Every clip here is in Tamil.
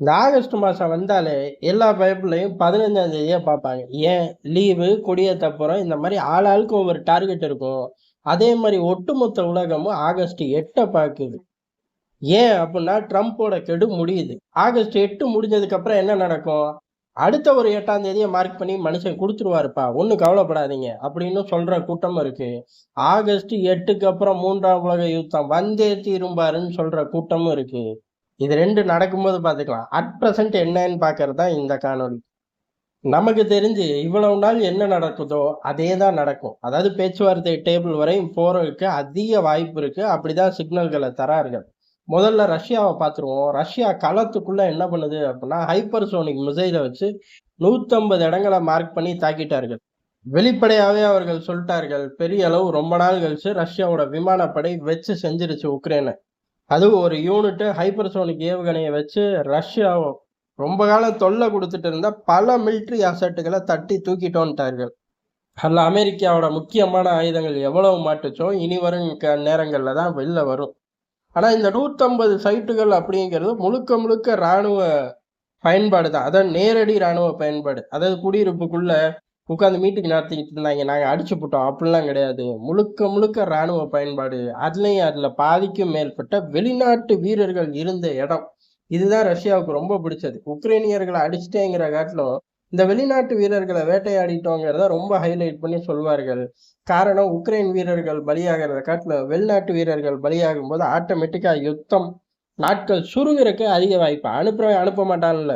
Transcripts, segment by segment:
இந்த ஆகஸ்ட் மாதம் வந்தாலே எல்லா பைப்லையும் பதினஞ்சாம் தேதியாக பார்ப்பாங்க. ஏன்? லீவு கொடியேற்றப்புறம் இந்த மாதிரி ஆளாளுக்கு ஒவ்வொரு டார்கெட் இருக்கும். அதே மாதிரி ஒட்டுமொத்த உலகமும் ஆகஸ்ட் எட்டை பார்க்குது. ஏன் அப்படின்னா ட்ரம்ப்போட கெடு முடியுது. ஆகஸ்ட் எட்டு முடிஞ்சதுக்கப்புறம் என்ன நடக்கும்? அடுத்த ஒரு எட்டாம் தேதியை மார்க் பண்ணி மனுஷன் கொடுத்துருவாருப்பா. ஒன்றும் கவலைப்படாதீங்க அப்படின்னு சொல்கிற கூட்டமும் இருக்குது ஆகஸ்ட் எட்டுக்கு அப்புறம் மூன்றாம் உலக யுத்தம் வந்தே தீரும்பாருன்னு சொல்கிற கூட்டமும் இருக்குது இது ரெண்டு நடக்கும்போது பார்த்துக்கலாம். அட் ப்ரெசன்ட் என்னன்னு பார்க்கறது தான் இந்த காணொளி. நமக்கு தெரிஞ்சு இவ்வளவு நாள் என்ன நடக்குதோ அதே தான் நடக்கும். அதாவது பேச்சுவார்த்தை டேபிள் வரையும் போறதுக்கு அதிக வாய்ப்பு இருக்கு. அப்படிதான் சிக்னல்களை தரார்கள். முதல்ல ரஷ்யாவை பார்த்துருவோம். ரஷ்யா களத்துக்குள்ள என்ன பண்ணுது அப்படின்னா ஹைப்பர்சோனிக் மிசைலை வச்சு நூற்றம்பது இடங்களை மார்க் பண்ணி தாக்கிட்டார்கள். வெளிப்படையாவே அவர்கள் சொல்லிட்டார்கள் பெரிய அளவு ரொம்ப நாள் கழிச்சு ரஷ்யாவோட விமானப்படை வச்சு செஞ்சிருச்சு உக்ரைனை. அதுவும் ஒரு யூனிட்டு ஹைப்பர்சோனிக் ஏவுகணையை வச்சு ரஷ்யா ரொம்ப காலம் தொல்லை கொடுத்துட்டு இருந்த பல மிலிட்ரி அசட்டுகளை தட்டி தூக்கிட்டோன்ட்டார்கள். அதில் அமெரிக்காவோட முக்கியமான ஆயுதங்கள் எவ்வளவு மாட்டுச்சோ இனி வரும் க- நேரங்களில் தான் வெளில வரும். ஆனால் இந்த நூற்றம்பது சைட்டுகள் அப்படிங்கிறது முழுக்க முழுக்க இராணுவ பயன்பாடு தான் அதாவது நேரடி இராணுவ பயன்பாடு. அதாவது குடியிருப்புக்குள்ள உட்காந்து மீட்டிங் நடத்திக்கிட்டு இருந்தாங்க நாங்கள் அடிச்சு போட்டோம். அப்படிலாம் கிடையாது. முழுக்க முழுக்க இராணுவ பயன்பாடு. அதுலேயும் அதில் பாதிக்கும் மேற்பட்ட வெளிநாட்டு வீரர்கள் இருந்த இடம். இதுதான் ரஷ்யாவுக்கு ரொம்ப பிடிச்சது. உக்ரைனியர்களை அடிச்சிட்டேங்கிற காட்டிலும் இந்த வெளிநாட்டு வீரர்களை வேட்டையாடிட்டோங்கிறத ரொம்ப ஹைலைட் பண்ணி சொல்வார்கள். காரணம் உக்ரைன் வீரர்கள் பலியாகிறத காட்டிலும் வெளிநாட்டு வீரர்கள் பலியாகும் போது ஆட்டோமேட்டிக்காக யுத்தம். நாட்கள் சுருகிறக்கு அதிக வாய்ப்பு. அனுப்புறவன் அனுப்ப மாட்டான்ல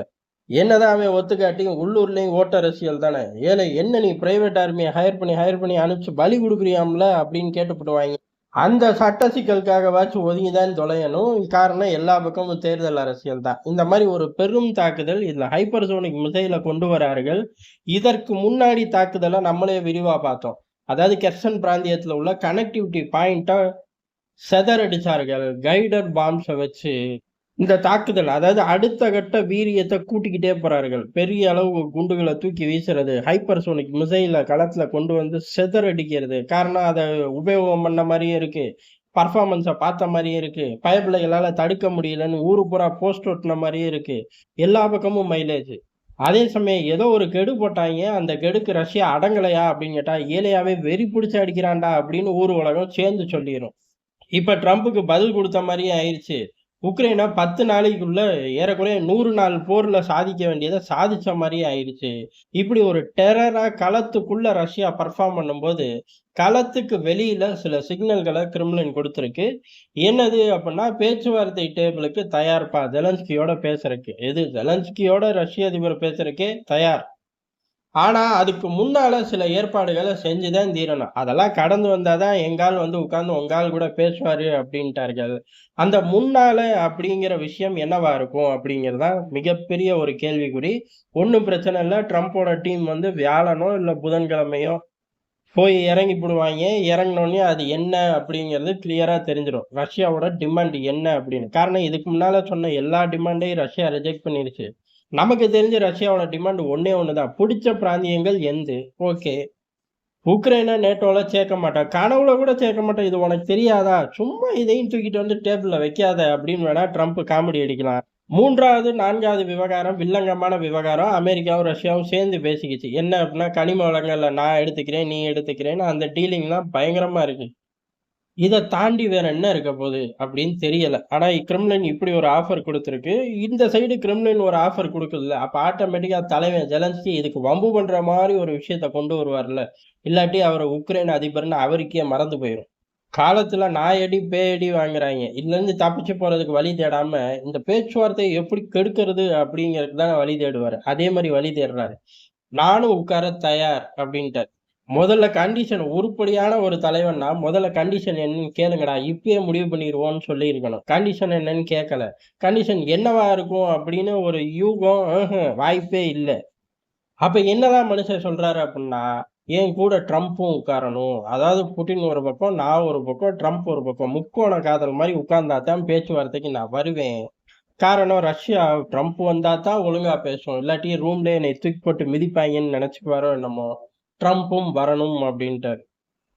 என்னதான் அவன் ஒத்துக்காட்டியும் உள்ளூர்லேயும் ஓட்ட அரசியல் தானே? ஏழை என்ன நீ பிரைவேட் ஆர்மியை ஹையர் பண்ணி ஹையர் பண்ணி அனுப்பிச்சு பலி கொடுக்குறியாம்ல அப்படின்னு கேட்டுப்படுவாங்க அந்த சட்ட சிக்கலுக்காகவாச்சும் ஒதுங்கிதான் தொலையணும். காரணம் எல்லா பக்கமும் தேர்தல் அரசியல் தான். இந்த மாதிரி ஒரு பெரும் தாக்குதல் இதில் ஹைப்பர்சோனிக் மிசைலை கொண்டு வரார்கள். இதற்கு முன்னாடி தாக்குதலை நம்மளே விரிவாக பார்த்தோம். அதாவது கெர்சன் பிராந்தியத்தில் உள்ள கனெக்டிவிட்டி பாயிண்ட்டை செதறடிச்சார்கள். கைடட் பாம்ஸை வச்சு இந்த தாக்குதல் அதாவது அடுத்த கட்ட வீரியத்தை கூட்டிக்கிட்டே போறார்கள். பெரிய அளவு குண்டுகளை தூக்கி வீசுறது ஹைப்பர்சோனிக் மிசைல களத்துல கொண்டு வந்து செதறடிக்கிறது காரணம் அதை உபயோகம் பண்ண மாதிரியே இருக்கு. பர்ஃபார்மன்ஸை பார்த்த மாதிரியே இருக்கு. பயப்பிள்ளைகளால் தடுக்க முடியலன்னு ஊரு பூரா போஸ்ட் ஒட்டின மாதிரியே இருக்கு. எல்லா பக்கமும் மைலேஜ் அதே சமயம் ஏதோ ஒரு கெடு போட்டாங்க அந்த கெடுக்கு ரஷ்யா அடங்கலையா அப்படின்னு கேட்டா ஏழையாவே வெறி பிடிச்சி அடிக்கிறான்டா அப்படின்னு ஊர் உலகம் சேர்ந்து சொல்லிடும் இப்ப ட்ரம்ப்புக்கு பதில் கொடுத்த மாதிரியே ஆயிடுச்சு உக்ரைனா பத்து நாளைக்குள்ள ஏறக்குறைய நூறு நாள் போர்ல சாதிக்க வேண்டியதை சாதிச்ச மாதிரியே ஆயிடுச்சு. இப்படி ஒரு டெரரா களத்துக்குள்ள ரஷ்யா பர்ஃபார்ம் பண்ணும்போது களத்துக்கு வெளியில சில சிக்னல்களை கிரிம்லின் கொடுத்துருக்கு. என்னது அப்படின்னா பேச்சுவார்த்தை டேபிளுக்கு தயார்ப்பா? ஜெலன்ஸ்கியோட பேசுறக்கு எது? ஜெலன்ஸ்கியோட ரஷ்ய அதிபர் பேசுறக்கே தயார். ஆனா அதுக்கு முன்னால சில ஏற்பாடுகளை செஞ்சுதான் தீரணும். அதெல்லாம் கடந்து வந்தாதான் எங்கால் வந்து உட்கார்ந்து உங்கால் கூட பேசுவாரு அப்படின்ட்டார்கள். அந்த முன்னால அப்படிங்கிற விஷயம் என்னவா இருக்கும் அப்படிங்கிறது தான் மிகப்பெரிய ஒரு கேள்விக்குறி. ஒன்றும் பிரச்சனை இல்லை. ட்ரம்ப்போட டீம் வந்து வியாழனோ இல்லை புதன்கிழமையோ போய் இறங்கி போடுவாங்க. இறங்கினோடனே அது என்ன அப்படிங்கிறது கிளியரா தெரிஞ்சிடும் ரஷ்யாவோட டிமாண்ட் என்ன அப்படின்னு. காரணம் இதுக்கு முன்னால சொன்ன எல்லா டிமாண்டையும் ரஷ்யா ரிஜெக்ட் பண்ணிருச்சு. நமக்கு தெரிஞ்ச ரஷ்யாவோட டிமாண்ட் ஒன்னே தான் பிடிச்ச பிராந்தியங்கள் எந்த ஓகே. உக்ரைனை நேட்டோவில் சேர்க்க மாட்டேன். கனவுல கூட சேர்க்க மாட்டேன். இது உனக்கு தெரியாதா? சும்மா இதையும் தூக்கிட்டு வந்து டேபிளில் வைக்காத அப்படின்னு வேணா ட்ரம்ப் காமெடி அடிக்கலாம். மூன்றாவது நான்காவது விவகாரம் வில்லங்கமான விவகாரம். அமெரிக்காவும் ரஷ்யாவும் சேர்ந்து பேசிக்கிச்சு. என்ன அப்படின்னா கனிம வளங்களில் நான் எடுத்துக்கிறேன் நீ எடுத்துக்கிறேன்னு அந்த டீலிங்லாம் பயங்கரமாக இருக்குது இதை தாண்டி வேற என்ன இருக்க போகுது அப்படின்னு தெரியல. ஆனா கிரிம்லின் இப்படி ஒரு ஆஃபர் கொடுத்துருக்கு. இந்த சைடு கிரிம்லின் ஒரு ஆஃபர் கொடுக்குதுல்ல. அப்ப ஆட்டோமேட்டிக்கா தலைவன் ஜெலன்ஸ்கி இதுக்கு வம்பு பண்ற மாதிரி ஒரு விஷயத்த கொண்டு வருவார்ல. இல்லாட்டி அவர் உக்ரைன் அதிபர்னு அவருக்கே மறந்து போயிடும் காலத்துல நாயடி பேயடி வாங்குறாங்க. இதுல இருந்து தப்பிச்சு போறதுக்கு வழி தேடாம இந்த பேச்சுவார்த்தையை எப்படி கெடுக்கிறது அப்படிங்கிறதுக்கு தான் வழி தேடுவாரு. அதே மாதிரி வழி தேடுறாரு. நானும் உட்கார தயார் அப்படின்ட்டார். முதல்ல கண்டிஷன் உருப்படியான ஒரு தலைவன்னா முதல்ல கண்டிஷன் என்னன்னு கேளுங்கடா. இப்பயே முடிவு பண்ணிடுவோம்னு சொல்லி இருக்கணும் கண்டிஷன் என்னன்னு கேட்கல கண்டிஷன் என்னவா இருக்கும் அப்படின்னு ஒரு யூகம் வாய்ப்பே இல்லை. அப்ப என்னதான் மனுஷன் சொல்றாரு அப்படின்னா என் கூட ட்ரம்ப்பும் உட்காரணும். அதாவது புட்டின் ஒரு பக்கம் நான் ஒரு பக்கம் ட்ரம்ப் ஒரு பக்கம். முக்கோண காதல் மாதிரி உட்கார்ந்தா தான் பேச்சுவார்த்தைக்கு நான் வருவேன். காரணம் ரஷ்யா ட்ரம்ப் வந்தா தான் ஒழுங்கா பேசும். இல்லாட்டி ரூம்ல என்னை தூக்கி போட்டு மிதிப்பாங்கன்னு நினைச்சுக்குவாரோ என்னமோ. ட்ரம்ப்பும் வரணும் அப்படின்ட்டு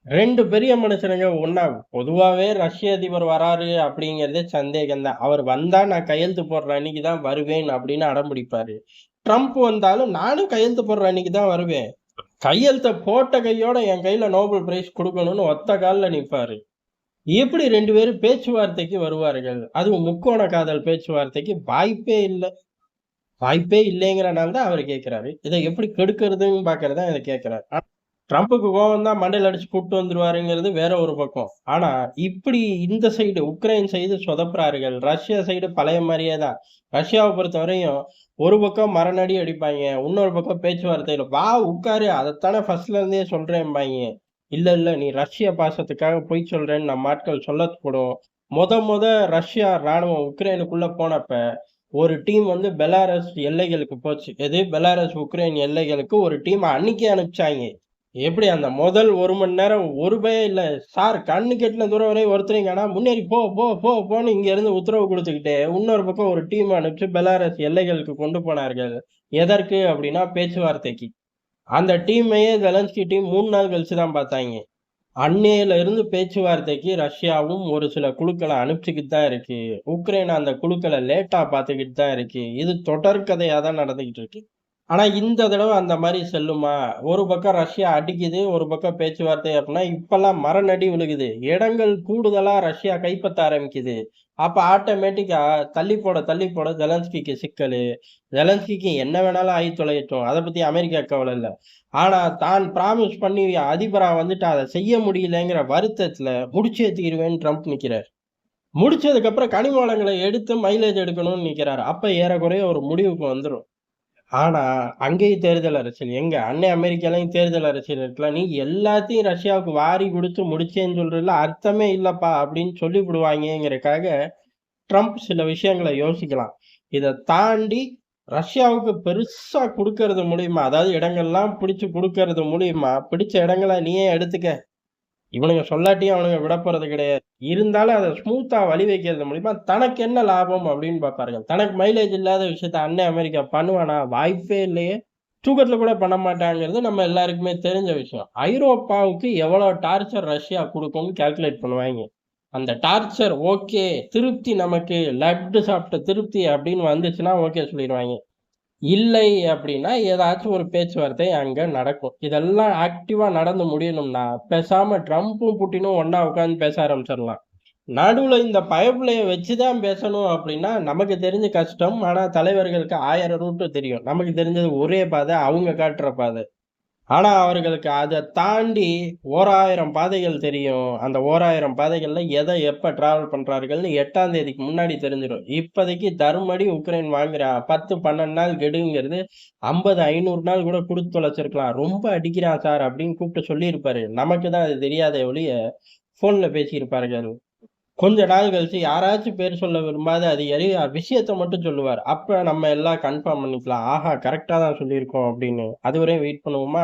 ரெண்டு பெரிய மனுஷனுங்க ஒன்றா பொதுவாகவே ரஷ்ய அதிபர் வராரு அப்படிங்கிறதே சந்தேகம்தான். அவர் வந்தா நான் கையெழுத்து போடுற அன்னைக்கு தான் வருவேன் அப்படின்னு அடம் பிடிப்பாரு. ட்ரம்ப் வந்தாலும் நானும் கையெழுத்து போடுற அன்னைக்கு தான் வருவேன். கையெழுத்த போட்ட கையோட என் கையில நோபல் பிரைஸ் கொடுக்கணும்னு ஒத்த காலில் நிற்பாரு எப்படி ரெண்டு பேரும் பேச்சுவார்த்தைக்கு வருவார்கள். அதுவும் முக்கோண காதல் பேச்சுவார்த்தைக்கு வாய்ப்பே இல்லை. வாய்ப்பே இல்லைங்கிறனால தான் அவர் கேட்கிறாரு இதை எப்படி கெடுக்கிறதுன்னு பாக்குறதா இதை கேட்கிறாரு ட்ரம்ப்புக்கு கோவம் தான் மண்டையில் அடிச்சு கூப்பிட்டு வந்துருவாருங்கிறது வேற ஒரு பக்கம். ஆனா இப்படி இந்த சைடு உக்ரைன் சைடு சொதப்புறார்கள். ரஷ்யா சைடு பழைய மாதிரியே தான். ரஷ்யாவை பொறுத்த வரையும் ஒரு பக்கம் மரணடி அடிப்பாங்க இன்னொரு பக்கம் பேச்சுவார்த்தையில வா உட்காரு அதைத்தானே ஃபர்ஸ்ட்ல இருந்தே சொல்றேன்பாங்க. இல்ல இல்ல நீ ரஷ்ய பாசத்துக்காக பொய் சொல்றேன்னு நம்ம ஆட்கள் சொல்லப்படும் முத முத ரஷ்யா ராணுவம் உக்ரைனுக்குள்ள போனப்ப ஒரு டீம் வந்து பெலாரஸ் எல்லைகளுக்கு போச்சு. எது? பெலாரஸ் உக்ரைன் எல்லைகளுக்கு ஒரு டீம் அன்னைக்கு அனுப்பிச்சாங்க. எப்படி அந்த முதல் ஒரு மணி நேரம் ஒரு பய இல்லை. சார் கண்ணு கெட்டின தூரம் வரை ஒருத்தரையும் காணா முன்னேறி போ போ போ போன்னு இங்கேருந்து உத்தரவு கொடுத்துக்கிட்டு இன்னொரு பக்கம் ஒரு டீம் அனுப்பிச்சு பெலாரஸ் எல்லைகளுக்கு கொண்டு போனார்கள். எதற்கு? அப்படின்னா பேச்சுவார்த்தைக்கு. அந்த டீமையே ஜெலன்ஸ்கி டீம் மூணு நாள் கழிச்சு தான் பார்த்தாங்க. அன்னையில இருந்து பேச்சுவார்த்தைக்கு ரஷ்யாவும் ஒரு சில குழுக்களை அனுப்பிச்சுக்கிட்டு தான் இருக்கு. உக்ரைன் அந்த குழுக்களை லேட்டா பார்த்துக்கிட்டு தான் இருக்கு. இது தொடர்கதையாக தான் நடந்துகிட்டு இருக்கு. ஆனால் இந்த தடவை அந்த மாதிரி செல்லுமா? ஒரு பக்கம் ரஷ்யா அடிக்குது ஒரு பக்கம் பேச்சுவார்த்தை அப்படின்னா இப்பெல்லாம் மரநடி விழுகுது. இடங்கள் கூடுதலாக ரஷ்யா கைப்பற்ற ஆரம்பிக்குது. அப்போ ஆட்டோமேட்டிக்காக தள்ளி போட தள்ளி போட ஜெலன்ஸ்கிக்கு சிக்கல். ஜெலன்ஸ்கிக்கு என்ன வேணாலும் ஆகி தொலையட்டும். அதை பற்றி அமெரிக்கா கவலை இல்லை. ஆனால் தான் ப்ராமிஸ் பண்ணி அதிபராக வந்துட்டு அதை செய்ய முடியலங்கிற வருத்தத்தில் முடிச்சே தீருவேன்னு ட்ரம்ப் நிற்கிறார் முடிச்சதுக்கப்புறம் கனிம வளங்களை எடுத்து மைலேஜ் எடுக்கணும்னு நிற்கிறார் அப்போ ஏறக்குறைய ஒரு முடிவுக்கு வந்துடும் ஆனா அங்கேயும் தேர்தல் அரசியல். எங்க அன்னை அமெரிக்காலையும் தேர்தல் அரசியல் இருக்கலாம் நீ எல்லாத்தையும் ரஷ்யாவுக்கு வாரி கொடுத்து முடிச்சேன்னு சொல்றதுல அர்த்தமே இல்லப்பா அப்படின்னு சொல்லி விடுவாங்கங்கிறதுக்காக ட்ரம்ப் சில விஷயங்களை யோசிக்கலாம். இதை தாண்டி ரஷ்யாவுக்கு பெருசா கொடுக்கறது மூலியமா அதாவது இடங்கள்லாம் பிடிச்சு கொடுக்கறது மூலியமா பிடிச்ச இடங்களை நீயே எடுத்துக்க. இவனுங்க சொல்லாட்டியும் அவனுங்க விட போறது கிடையாது. இருந்தாலும் அதை ஸ்மூத்தா வழி வைக்கிறது மூலிமா தனக்கு என்ன லாபம் அப்படின்னு பார்ப்பார்கள். தனக்கு மைலேஜ் இல்லாத விஷயத்த அன்னை அமெரிக்கா பண்ணுவானா? வாய்ப்பே இல்லையே. தூக்கத்துல கூட பண்ண மாட்டாங்கிறது நம்ம எல்லாருக்குமே தெரிஞ்ச விஷயம். ஐரோப்பாவுக்கு எவ்வளவு டார்ச்சர் ரஷ்யா கொடுக்கும்னு கால்குலேட் பண்ணுவாங்க. அந்த டார்ச்சர் ஓகே திருப்தி நமக்கு லட்டு சாப்பிட்ட திருப்தி அப்படின்னு வந்துச்சுன்னா ஓகே சொல்லிடுவாங்க. இல்லை அப்படின்னா ஏதாச்சும் ஒரு பேச்சுவார்த்தை அங்கே நடக்கும். இதெல்லாம் ஆக்டிவாக நடந்து முடியணும்னா பேசாமல் ட்ரம்ப்பும் புட்டினும் ஒன்றா உட்காந்து பேச ஆரம்பிச்சிடலாம். நடுவில் இந்த பயப்பிலையை வச்சு தான் பேசணும் அப்படின்னா நமக்கு தெரிஞ்ச கஷ்டம். ஆனால் தலைவர்களுக்கு ஆயிரம் ரூட்டு தெரியும். நமக்கு தெரிஞ்சது ஒரே பாதை அவங்க காட்டுற பாதை. ஆனால் அவர்களுக்கு அதை தாண்டி ஓராயிரம் பாதைகள் தெரியும். அந்த ஓராயிரம் பாதைகளில் எதை எப்போ ட்ராவல் பண்ணுறார்கள்னு எட்டாம் தேதிக்கு முன்னாடி தெரிஞ்சிடும். இப்போதைக்கு தருமடி உக்ரைன் வாங்குறா பத்து பன்னெண்டு நாள் கெடுங்கிறது ஐம்பது ஐநூறு நாள் கூட கொடுத்து தொலைச்சிருக்கலாம். ரொம்ப அடிக்கிறான் சார் அப்படின்னு கூப்பிட்டு சொல்லியிருப்பாரு. நமக்கு தான் அது தெரியாத ஒழிய ஃபோனில் பேசியிருப்பார்கள். கொஞ்ச நாள் கழிச்சு யாராச்சும் பேர் சொல்ல விரும்பாத அது எரி விஷயத்த மட்டும் சொல்லுவார். அப்ப நம்ம எல்லாம் கன்ஃபார்ம் பண்ணிக்கலாம். ஆஹா கரெக்டா தான் சொல்லியிருக்கோம் அப்படின்னு. அது வரையும் வெயிட் பண்ணுவோமா?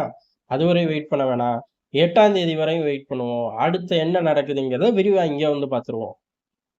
அது வரையும் வெயிட் பண்ண வேணாம். எட்டாம் தேதி வரையும் வெயிட் பண்ணுவோம். அடுத்து என்ன நடக்குதுங்கிறத விரிவா இங்கே வந்து பார்த்துருவோம்.